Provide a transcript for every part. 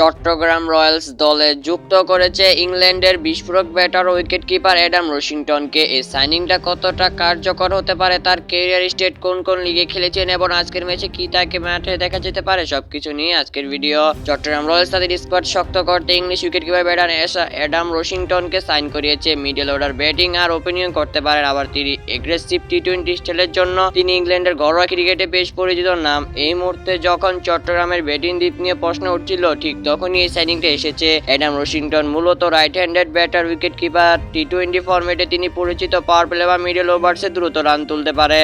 Chittagong Royals দলে যুক্ত করেছে ইংল্যান্ডের বিস্ফোরক ব্যাটার উইকেট কিপার অ্যাডাম রশিংটনকে। এই সাইনিংটা কতটা কার্যকর হতে পারে, তার কেরিয়ার স্টেট কোন কোন লিগে খেলেছেন এবং আজকের ম্যাচে কি তাকে মাঠে দেখা যেতে পারে, সবকিছু নিয়ে আজকের ভিডিও। চট্টগ্রাম রয়্যালস তাদের স্কোয়াড শক্ত করতে English wicket keeper batter Adam রশিংটনকে sign করিয়েছে। মিডল অর্ডার ব্যাটিং আর ওপেনিং করতে পারেন আবার তিনি। এগ্রেসিভ টি টোয়েন্টি স্টাইলের জন্য তিনি ইংল্যান্ডের ঘরোয়া ক্রিকেটে বেশ পরিচিত। নাম এই মুহূর্তে যখন চট্টগ্রামের ব্যাটিং দিক নিয়ে প্রশ্ন উঠছিল, ঠিক তখনই এই সাইনিংটা এসেছে অ্যাডাম রশিংটন মূলত right handed batter wicket keeper T twenty ফর্মেটে তিনি পরিচিত পাওয়ার প্লে বা মিডল ওভার্সে দ্রুত রান তুলতে পারে।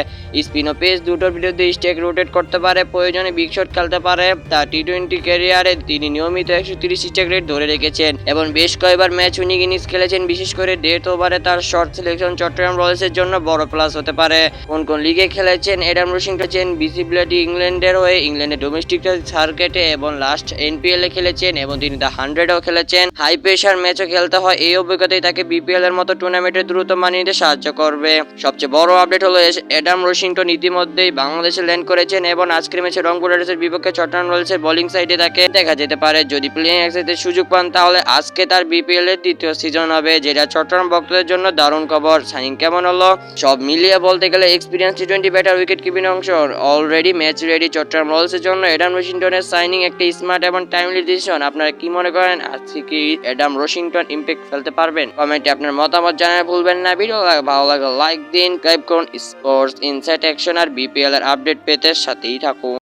স্পিন ও পেস দুটোর বিরুদ্ধে স্টেক রোটেট করতে পারে, প্রয়োজনে বিগ শট খেলতে পারে। তার টি টোয়েন্টি ক্যারিয়ারে তিনি নিয়মিত একশো তিরিশ স্টেক রেট ধরে রেখেছেন এবং বেশ কয়েকবার ম্যাচ উইনিং ইনিংস খেলেছেন, বিশেষ করে ডেথ ওভারে তার শর্ট সিলেকশন চট্টগ্রাম রয়্যালসের জন্য বড় প্লাস হতে পারে। কোন কোন লিগে খেলেছেন এডাম রশিংটন বিসিবিলিটি ইংল্যান্ডের হয়ে ইংল্যান্ডের ডোমেস্টিক সার্কেটে এবং লাস্ট এনপিএল এ খেলেছেন এবং তিনি দ্য হান্ড্রেডও খেলেছেন। হাই প্রেশার ম্যাচও খেলতে হয়। এই অভিজ্ঞতাই তাকে বিপিএল এর মতো টুর্নামেন্টে দ্রুত মানিয়ে নিতে সাহায্য করবে। সবচেয়ে বড় আপডেট হলো অ্যাডাম রশিংটন ইতিমধ্যেই বাংলাদেশে ল্যান্ড করেছেন এবং আজকের ম্যাচে রংপুর রাইডার্সের বিপক্ষে চট্টগ্রাম রয়্যালসের বোলিং সাইডে তাকে দেখা যেতে পারে। যদি প্লেইং এক্সাইজের সুযোগ পান, তাহলে আজকে তার বিপিএল এর দ্বিতীয় সিজন হবে, যেটা চট্টগ্রাম ভক্তদের জন্য দারুণ খবর। সাইন কেমন হলো? সব মিলিয়ে বলতে গেলে experience T twenty batter wicket keeping অংশ অলরেডি ম্যাচ রেডি চট্টগ্রাম রয়্যালসের জন্য। এডাম রশিংটনের সাইনিং একটি স্মার্ট এবং টাইমলি ডিসিশন আপনারা কি মনে করেন? আজকে কি অ্যাডাম রশিংটন ইম্প্যাক্ট ফেলতে পারবেন? কমেন্টে আপনার মতামত জানাতে ভুলবেন না। ভিডিও ভালো লাগে লাইক দিন, সাবস্ক্রাইব করুন। স্পোর্টস ইনসাইট অ্যাকশন আর বিপিএল এর আপডেট পেতে সাথেই থাকুন।